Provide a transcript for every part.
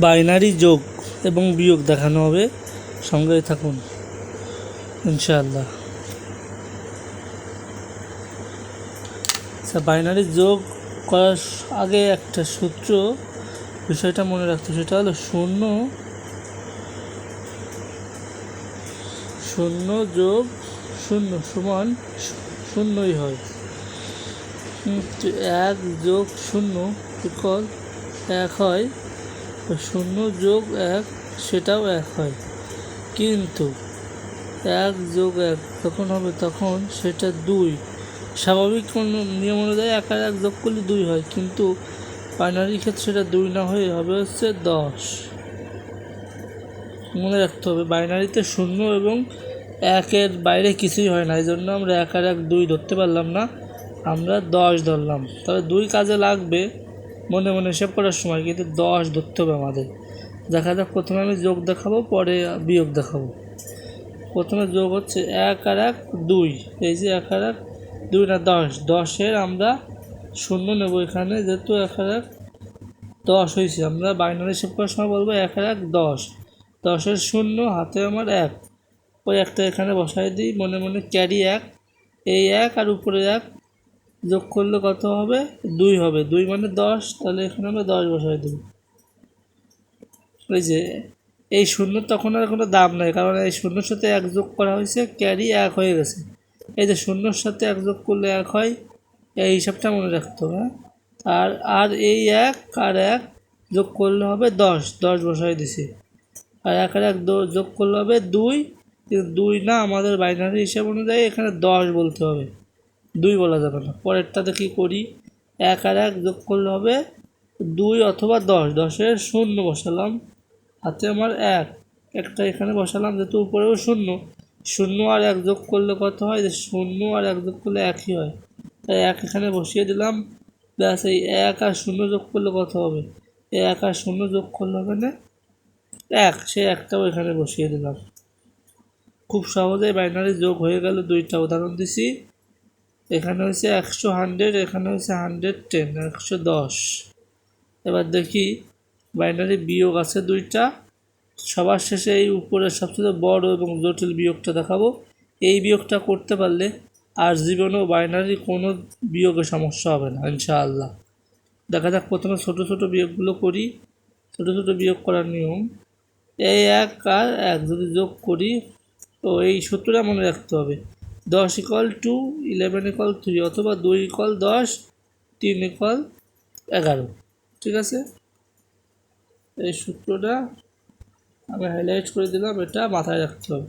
Binary যোগ এবং বিয়োগ দেখানো হবে। সঙ্গে থাকুন। ইনশাআল্লাহ। আচ্ছা বাইনারি যোগ করার আগে একটা সূত্র বিষয়টা মনে রাখতে, সেটা হলো শূন্য। শূন্য যোগ শূন্য সমান শূন্যই হয়। এক যোগ শূন্য ইকল এক হয়। শূন্য যোগ এক, সেটাও এক হয়। কিন্তু এক যোগ এক যখন হবে তখন সেটা দুই। স্বাভাবিক কোনো নিয়ম অনুযায়ী এক আর এক যোগ করলে দুই হয়, কিন্তু বাইনারি ক্ষেত্রে সেটা দুই না হয়ে হবে হচ্ছে দশ। মনে রাখতে হবে বাইনারিতে শূন্য এবং একের বাইরে কিছুই হয় না এই জন্য আমরা এক আর এক দুই ধরতে পারলাম না। আমরা দশ ধরলাম। তবে দুই কাজে লাগবে মনে মনে হিসেব করার সময় কিন্তু দশ ধরতে হবে আমাদের। দেখা যাক, প্রথমে আমি যোগ দেখাবো, পরে বিয়োগ দেখাবো। প্রথমে যোগ হচ্ছে এক আর এক, দুই। এই যে এক আর এক, দুই না দশ। দশের আমরা শূন্য নেব এখানে, যেহেতু এক আর এক দশ হয়েছে। আমরা বাইনারি হিসেব করার সময় বলব এক আর এক, দশ। দশের শূন্য, হাতে আমার এক। ওই একটা এখানে বসাই দিই, মনে মনে ক্যারি এক। এই এক আর উপরে এক। যোগ করলে কত হবে? দুই হবে। দুই মানে দশ, তাহলে এখানে আমরা দশ বসাই দেবো। ওই যে, এই শূন্য তখন আর কোনো দাম নাই, কারণ এই শূন্যর সাথে এক যোগ করা হয়েছে ক্যারি এক হয়ে গেছে। এই যে শূন্যর সাথে এক যোগ করলে এক হয়, এই হিসাবটা মনে রাখতে হবে হ্যাঁ? আর আর এই এক, আর এক যোগ করলে হবে দশ দশ বসাই দিছি। আর এক আর এক যোগ করলে হবে দুই, কিন্তু দুই না আমাদের বাইনারি হিসাব অনুযায়ী এখানে দশ বলতে হবে। দুই বলা যাবে না। পরেরটাতে কী করি? এক আর এক যোগ করলে হবে দুই অথবা দশ। দশের শূন্য বসালাম। হাতে আমার এক। একটা এখানে বসালাম, যেহেতু উপরেও শূন্য। শূন্য আর এক যোগ করলে কত হয়? যে শূন্য আর এক যোগ করলে একই হয়। তাই এক এখানে বসিয়ে দিলাম। ব্যাস, এই এক আর শূন্য যোগ করলে কত হবে? এক আর শূন্য যোগ করলে হবে না? এক। সে একটাও এখানে বসিয়ে দিলাম। খুব সহজেই বাইনারি যোগ হয়ে গেল দুইটা। উদাহরণ দিছি। এখানে হয়েছে একশো হান্ড্রেড, এখানে হয়েছে হান্ড্রেড টেন, একশো দশ। এবার দেখি বাইনারি বিয়োগ আছে দুইটা। সবার শেষে এই উপরের সবচেয়ে বড় এবং জটিল বিয়োগটা দেখাবো। এই বিয়োগটা করতে পারলে আর জীবনেও বাইনারি কোনো বিয়োগে সমস্যা হবে না, ইনশাআল্লাহ। দেখা যাক প্রথমে ছোট ছোট বিয়োগগুলো করি। ছোট ছোট বিয়োগ করার নিয়ম। এই এক আর এক যদি যোগ করি, তো এই সূত্রটা মনে রাখতে হবে। দশ equal two eleven equal three অথবা দুই ইকল দশ, তিন ইকল এগারো। ঠিক আছে? এই সূত্রটা আমি হাইলাইট করে দিলাম, এটা মাথায় রাখতে হবে।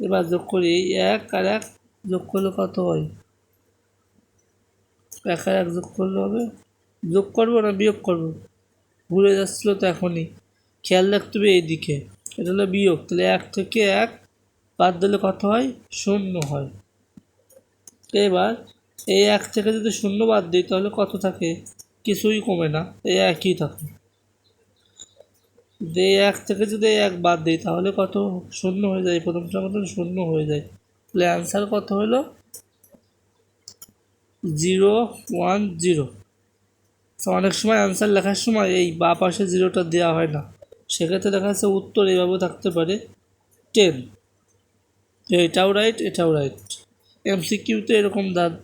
এবার যোগ করি, এই এক আর এক যোগ করলে কত হয়? এক আর এক যোগ করলে হবে? যোগ করব না বিয়োগ করব? ভুলে যাচ্ছিল তো এখনই। খেয়াল রাখতে হবে এই দিকে এটা হলো বিয়োগ, তাহলে এক থেকে এক বাদ দিলে কত হয়, শূন্য হয়। এবার এই এক থেকে যদি শূন্য বাদ দিই, তাহলে কত থাকে? কিছুই কমে না এই একই থাকে। যে এক থেকে যদি এক বাদ দিই, তাহলে কত? শূন্য হয়ে যায় প্রথমটার মতন শূন্য হয়ে যায়। তাহলে অ্যান্সার কত হলো? জিরো ওয়ান জিরো অনেক সময় অ্যান্সার লেখার সময় এই বা পাশে জিরোটা দেওয়া হয় না। সেক্ষেত্রে দেখা যাচ্ছে উত্তর এইভাবে থাকতে পারে টেন এটাও রাইট এটাও রাইট এম এমসিকিউতে এরকম দাঁত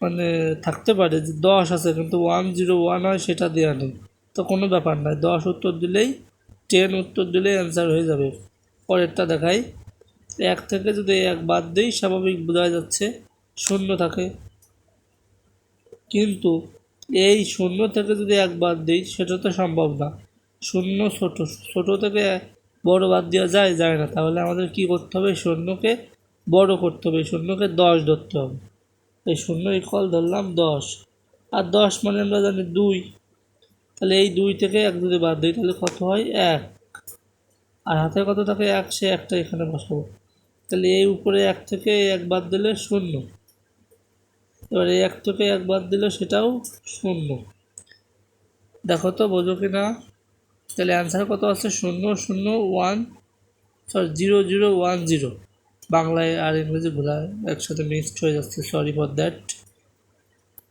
মানে থাকতে পারে যে দশ আছে, কিন্তু ওয়ান জিরো ওয়ান হয় সেটা দেওয়া নেই। তো কোনো ব্যাপার নয়, দশ উত্তর দিলেই টেন উত্তর দিলেই অ্যান্সার হয়ে যাবে। পরেরটা দেখাই। এক থেকে যদি এক বাদ দিই, স্বাভাবিক বোঝা যাচ্ছে শূন্য থাকে। কিন্তু এই শূন্য থেকে যদি এক বাদ দিই, সেটা তো সম্ভব না। শূন্য ছোট ছোট থেকে বড় বাদ দেওয়া যায় যায় না। তাহলে আমাদের কি করতে হবে? শূন্যকে বড় করতে হবে। শূন্যকে দশ ধরতে হবে। এই শূন্য ইকল ধরলাম দশ। আর দশ মানে আমরা জানি দুই। তাহলে এই দুই থেকে এক যদি বাদ দিই, তাহলে কত হয়? এক। আর হাতে কত থাকে? এক। সে একটা এখানে বসাবো। তাহলে এই উপরে এক থেকে এক বাদ দিলে শূন্য। এবার এই এক থেকে এক বাদ দিলে সেটাও শূন্য। দেখো তো, বোঝো কি না তাহলে অ্যান্সার কত আছে? শূন্য শূন্য one sorry zero zero one zero বাংলায় আর ইংরেজি ভোলা, একসাথে মিক্সড হয়ে যাচ্ছে সরি ফর দ্যাট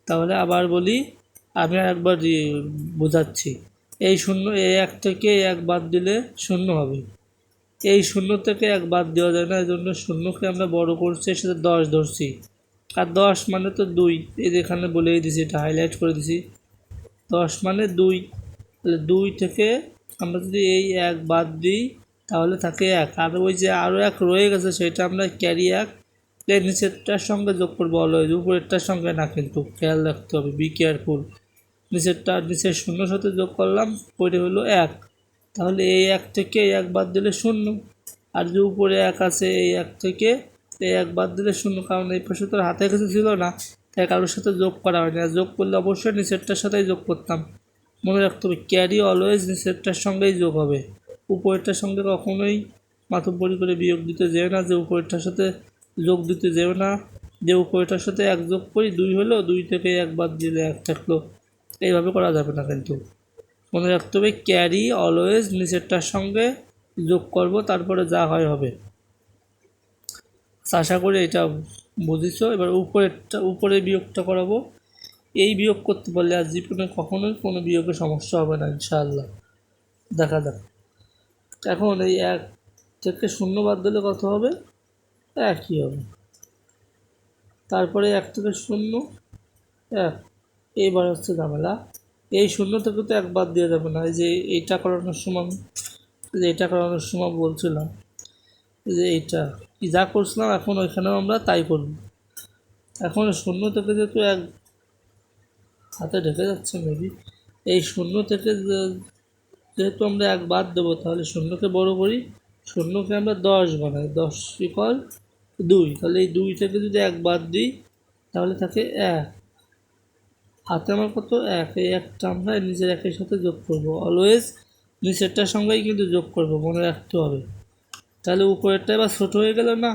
তাহলে আবার বলি, আমি আর একবার বোঝাচ্ছি। এই শূন্য এই এক থেকে এক বাদ দিলে শূন্য হবে। এই শূন্য থেকে এক বাদ দেওয়া যায় না এই জন্য শূন্যকে আমরা বড় করছি, এর সাথে দশ ধরছি। আর দশ মানে তো দুই, এই যে এখানে বলেই দিছি, এটা হাইলাইট করে দিছি। দশ মানে দুই। তাহলে দুই থেকে আমরা যদি এই এক বাদ দিই, তাহলে থাকে এক। আর ওই যে আরও এক রয়ে গেছে, সেটা আমরা ক্যারি এক। এই নিচেরটার সঙ্গে যোগ করব অলওয়েজ, উপরেরটার সঙ্গে না কিন্তু। খেয়াল রাখতে হবে বি কেয়ারফুল নিচেরটা নিচের শূন্য সাথে যোগ করলাম পরে হলো এক। তাহলে এই এক থেকে এক বাদ দিলে শূন্য। আর যে উপরে এক আছে, এই এক থেকে এই এক বাদ দিলে শূন্য, কারণ এই পাশে তো হাতে কিছু ছিল না, তাই কারোর সাথে যোগ করা হয়নি। আর যোগ করলে অবশ্যই নিচেরটার সাথেই যোগ করতাম। মনে রাখতে হবে ক্যারি অলওয়েজ নিচেরটার সঙ্গেই যোগ হবে। উপরেরটার সঙ্গে কখনোই মাথুপরি করে বিয়োগ দিতে যেও না, যে উপরেরটার সাথে যোগ দিতে যেও না, যে উপরেরটার সাথে এক যোগ করি, দুই হলো, দুই থেকে এক বাদ দিলে এক থাকল। এইভাবে করা যাবে না কিন্তু। মনে রাখতে হবে ক্যারি অলওয়েজ নিচেরটার সঙ্গে যোগ করব, তারপরে যা হয় হবে। আশা করি এটা বুঝেছ। এবার উপরেরটা উপরে বিয়োগটা করাবো। এই বিয়োগ করতে পারলে আর জীবনে কখনোই কোনো বিয়োগের সমস্যা হবে না, ইনশাআল্লাহ। দেখা যাক। এখন এই এক থেকে শূন্য বাদ দিলে কত হবে? একই হবে। তারপরে এক থেকে শূন্য, এক। এইবার হচ্ছে ঝামেলা। এই শূন্য থেকে তো এক বাদ দেওয়া যাবে না। এই যে এইটা করানোর সময় যে এটা করানোর সময় বলছিলাম যে এইটা। যা করছিলাম এখন ওইখানেও আমরা তাই করব। এখন শূন্য থেকে যেহেতু এক হাতে ঢেকে যাচ্ছে মেবি এই শূন্য থেকে যেহেতু আমরা এক বাদ দেবো, তাহলে শূন্যকে বড় করি। শূন্যকে আমরা দশ বানাই। দশ ইকল দুই। তাহলে এই দুই থেকে যদি এক বাদ দিই, তাহলে থাকে এক। হাতে আমার কত? এক। এই একটা আমরা নিজের একের সাথে যোগ করব। অলওয়েজ নিচেরটার সঙ্গেই কিন্তু যোগ করব, মনে রাখতে হবে। তাহলে উপরেরটা এবার ছোটো হয়ে গেল না?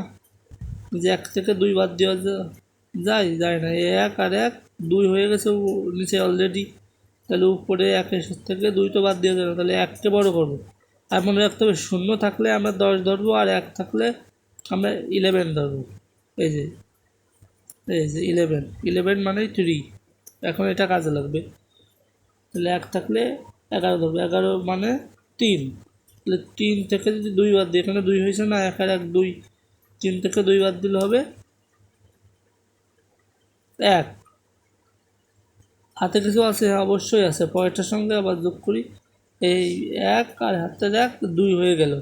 যে এক থেকে দুই বাদ দেওয়া যায় যায় না। এক আর এক দুই হয়ে গেছে নিচে অলরেডি তাহলে উপরে একের থেকে দুই তো বাদ দিয়ে দেবে, তাহলে এককে বড় করব। আর মনে রাখতে হবে, শূন্য থাকলে আমরা দশ ধরবো আর এক থাকলে আমরা ইলেভেন ধরবো। এই যে এই যে ইলেভেন ইলেভেন মানেই থ্রি এখন এটা কাজে লাগবে। তাহলে এক থাকলে এগারো ধরবো। এগারো মানে তিন। তাহলে তিন থেকে যদি দুই বাদ দিই, এখানে দুই হয়েছে না, এক আর এক দুই। তিন থেকে দুই বাদ দিলে হবে এক। হাতে কিছু আছে? হ্যাঁ, অবশ্যই আছে। পরেরটার সঙ্গে আবার যোগ করি। এই এক আর হাতের এক দুই হয়ে গেল।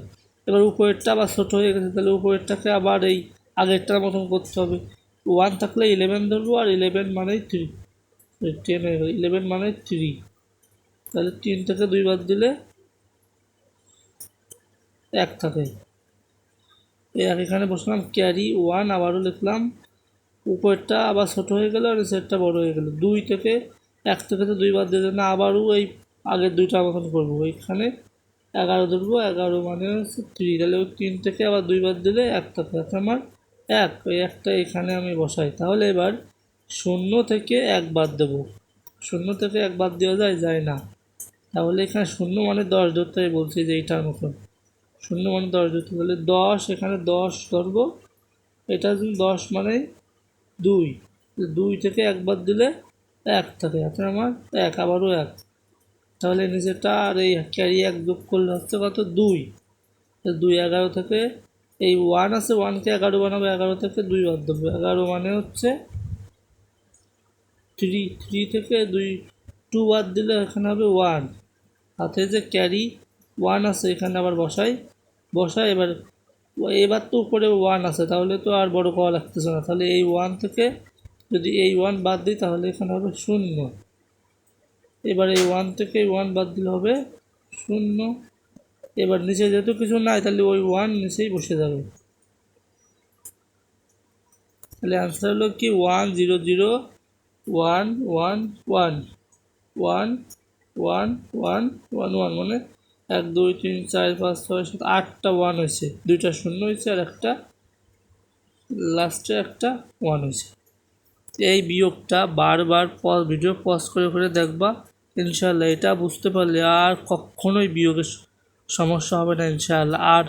এবার উপরেরটা আবার ছোটো হয়ে গেছে। তাহলে উপরেরটাকে আবার এই আগেরটার মতন করতে হবে। ওয়ান থাকলে ইলেভেন ধরবো আর ইলেভেন মানেই থ্রি টেন হয়ে গেল। ইলেভেন মানে থ্রি তাহলে তিন থেকে দুই বাদ দিলে এক থাকে। এক এখানে বসলাম ক্যারি ওয়ান আবারও লিখলাম। উপরেরটা আবার ছোটো হয়ে গেল আর নিচেরটা বড় হয়ে গেল। দুই থেকে এক থেকে তো দুই বাদ দিয়ে না, আবারও এই আগের দুইটা মতন করব। ওইখানে এগারো ধরবো, এগারো মানে হচ্ছে থ্রি তাহলে ওই তিন থেকে আবার দুই বাদ দিলে একটা তাতে আমার এক। ওই একটা এখানে আমি বসাই। তাহলে এবার শূন্য থেকে এক বাদ দেবো। শূন্য থেকে এক বাদ দেওয়া যায়? যায় না। তাহলে এখানে শূন্য মানে দশ ধরতে বলছি যে এইটার মতন। শূন্য মানে দশ ধরতে তাহলে দশ, এখানে দশ ধরবো। এটা দশ মানে দুই। দুই থেকে একবার দিলে এক থাকে এখন আমার, এক, আবারও এক। তাহলে নিচেটা আর এই ক্যারি এক যোগ করলে হচ্ছে কত? দুই। দুই এগারো থেকে এই ওয়ান আছে ওয়ানকে এগারো বানাবো, এগারো থেকে দুই বাদ দেবো। এগারো মানে হচ্ছে থ্রি থ্রি থেকে দুই টু বাদ দিলে এখানে হবে ওয়ান হাতে যে ক্যারি ওয়ান আছে, এখানে আবার বসাই। বসাই, এবার এবার তো উপরে ওয়ান আছে, তাহলে তো আর বড় করা লাগতেছে না। তাহলে এই ওয়ান থেকে যদি এই ওয়ান বাদ দিই, তাহলে এখানে হবে শূন্য। এবার এই ওয়ান থেকে ওয়ান বাদ দিলে হবে শূন্য। এবার নিচে যেহেতু কিছু নাই, তাহলে ওই ওয়ান নিচেই বসে যাবে। তাহলে অ্যান্সার হলো কি? One zero zero one one one one one one one one মানে এক, দুই, তিন, চার, পাঁচ, ছয়, সাত, আটটা ওয়ান হয়েছে। দুইটা শূন্য হয়েছে আর একটা লাস্টে একটা ওয়ান হয়েছে। এই বিয়োগটা বারবার ভিডিও পজ করে করে দেখবা ইনশাল্লাহ এটা বুঝতে পারলে আর কখনোই বিয়োগের সমস্যা হবে না ইনশাআল্লাহ। আর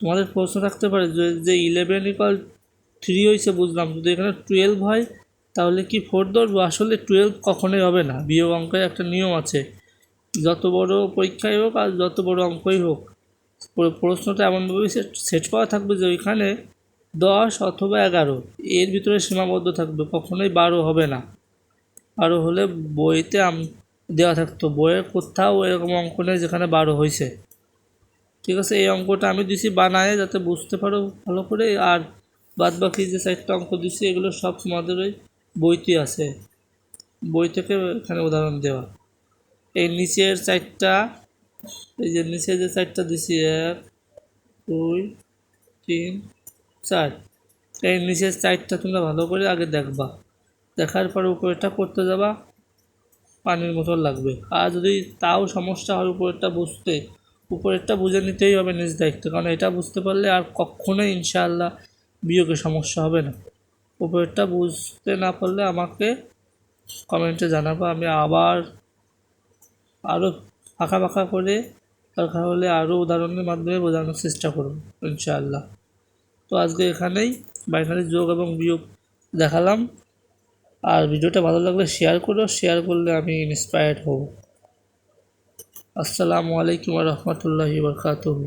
তোমাদের প্রশ্ন থাকতে পারে যে ইলেভেন ইকাল থ্রি হয়েছে বুঝলাম, যদি এখানে টুয়েলভ হয়, তাহলে কি ফোর ধরবো? আসলে টুয়েলভ কখনোই হবে না। বিয়োগ অঙ্কের একটা নিয়ম আছে, যত বড় পরীক্ষাই হোক আর যত বড় অঙ্কই হোক প্রশ্নটা এমনভাবে সেট সেট করা থাকবে যে ওইখানে দশ অথবা এগারো। এর ভিতরে সীমাবদ্ধ থাকবে, কখনোই বারো হবে না। বারো হলে বইতে আম দেওয়া থাকতো, বইয়ের কোথাও এরকম অঙ্ক নেই যেখানে বারো হয়েছে। ঠিক আছে, এই অঙ্কটা আমি দিছি বানায়, যাতে বুঝতে পারো ভালো করে। আর বাদ বাকি যে চারটা অঙ্ক দিছি, এগুলো সব তোমাদের ওই বইতে আছে। বই থেকে এখানে উদাহরণ দেওয়া। এই নিচের চারটা, এই যে নিচে যে চারটা দিছি, এক, দুই, তিন চার এই নিচের চারটা তোমরা ভালো করে আগে দেখবা। দেখার পর উপরেরটা করতে যাবা, পানির মতো লাগবে। আর যদি তাও সমস্যা হয় উপরেরটা বুঝতে, উপরেরটা বুঝে নিতেই হবে নিজ দায়িত্ব। কারণ এটা বুঝতে পারলে আর কখনোই ইনশাআল্লাহ বিয়োগে সমস্যা হবে না। উপরেরটা বুঝতে না পারলে আমাকে কমেন্টে জানাব। আমি আবার আরও ফাঁকা ফাঁকা করে দরকার হলে আরও উদাহরণের মাধ্যমে বোঝানোর চেষ্টা করব, ইনশাআল্লাহ। তো আজকে এখানেই বাইনারি যোগ এবং বিয়োগ দেখালাম। আর ভিডিওটা ভালো লাগলে শেয়ার করো শেয়ার করলে আমি ইন্সপায়ার্ড হব। আসসালামু আলাইকুম রহমতুল্লাহি বরকাতুহু।